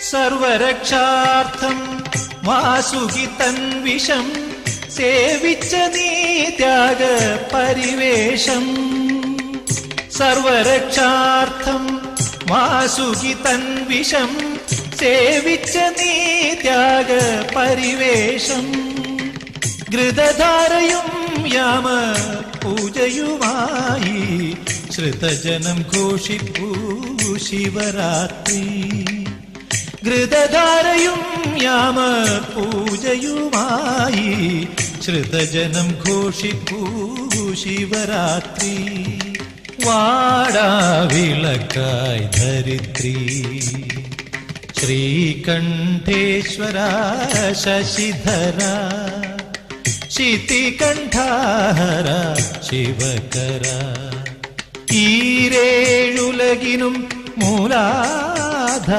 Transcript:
സർവരക്ഷാർത്ഥം വാസുകി തൻവിഷം സേവിച്ച നീ ത്യാഗ പരിവേഷം. സർവരക്ഷാർത്ഥം വാസുകി തൻവിഷം സേവിച്ച നീ ത്യാഗ പരിവേഷം. ഘൃതധാരയും യാമ പൂജയുമായി ശ്രുതജനം ഘോഷിപ്പൂ ശിവരാത്രി. ഘൃതധാരയും യാമ പൂജയുമായി ശ്രുതജനം ഘോഷിപ്പൂ ശിവരാത്രി വാടാവിളക്കായി ധരിത്രി. ശ്രീകണ്ഠേശ്വര ശശിധര. ശിതികണ്ഠാഹര ശിവകര. ഈരേഴുലകിനും മൂലാധാര